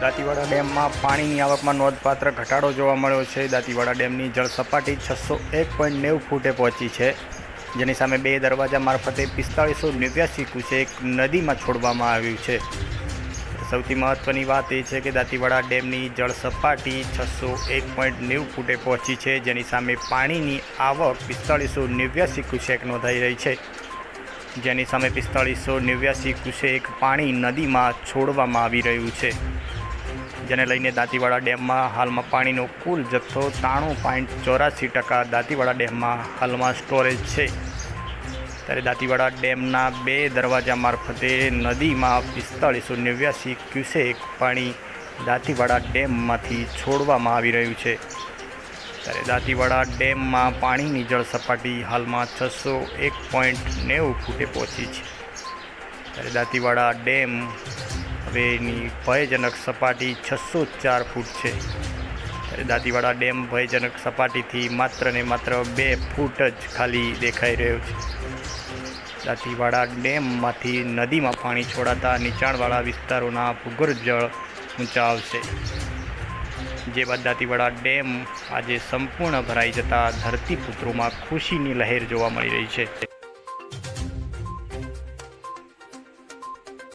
દાંતીવાડા ડેમમાં પાણીની આવકમાં નોંધપાત્ર ઘટાડો જોવા મળ્યો છે. દાંતીવાડા ડેમની જળ સપાટી છસો એક પોઈન્ટ નેવું ફૂટે પહોંચી છે. જેની સામે બે દરવાજા મારફતે પિસ્તાળીસો નેવ્યાસી કુસેક નદીમાં છોડવામાં આવ્યું છે. સૌથી મહત્ત્વની વાત એ છે કે દાંતીવાડા ડેમની જળ સપાટી છસો એક પોઈન્ટ નેવું ફૂટે પહોંચી છે. જેની સામે પાણીની આવક પિસ્તાળીસો નેવ્યાસી કુસેક નોંધાઈ રહી છે. જેની સામે પિસ્તાળીસો નેવ્યાસી ક્યુસેક પાણી નદીમાં છોડવામાં આવી રહ્યું છે. જેને લઈને દાંતીવાડા ડેમમાં હાલમાં પાણીનો કુલ જથ્થો ત્રાણું પોઈન્ટ ચોરાસી ટકા દાંતીવાડા ડેમમાં હાલમાં સ્ટોરેજ છે. ત્યારે દાંતીવાડા ડેમના બે દરવાજા મારફતે નદીમાં પિસ્તાળીસો નેવ્યાસી ક્યુસેક પાણી દાંતીવાડા ડેમમાંથી છોડવામાં આવી રહ્યું છે. ત્યારે દાંતીવાડા ડેમમાં પાણીની જળ સપાટી હાલમાં છસો એક પોઈન્ટ નેવું ફૂટે પહોંચી છે. ત્યારે દાંતીવાડા ડેમ હવેની ભયજનક સપાટી છસો ચાર ફૂટ છે. ત્યારે દાંતીવાડા ડેમ ભયજનક સપાટીથી માત્ર ને માત્ર બે ફૂટ જ ખાલી દેખાઈ રહ્યો છે. દાંતીવાડા ડેમમાંથી નદીમાં પાણી છોડાતા નીચાણવાળા વિસ્તારોના ભૂગર્ભ જળ ઊંચા આવશે. જે બાદ દાંતીવાડા ડેમ આજે સંપૂર્ણ ભરાઈ જતા ધરતીપુત્રોમાં ખુશીની લહેર જોવા મળી રહી છે.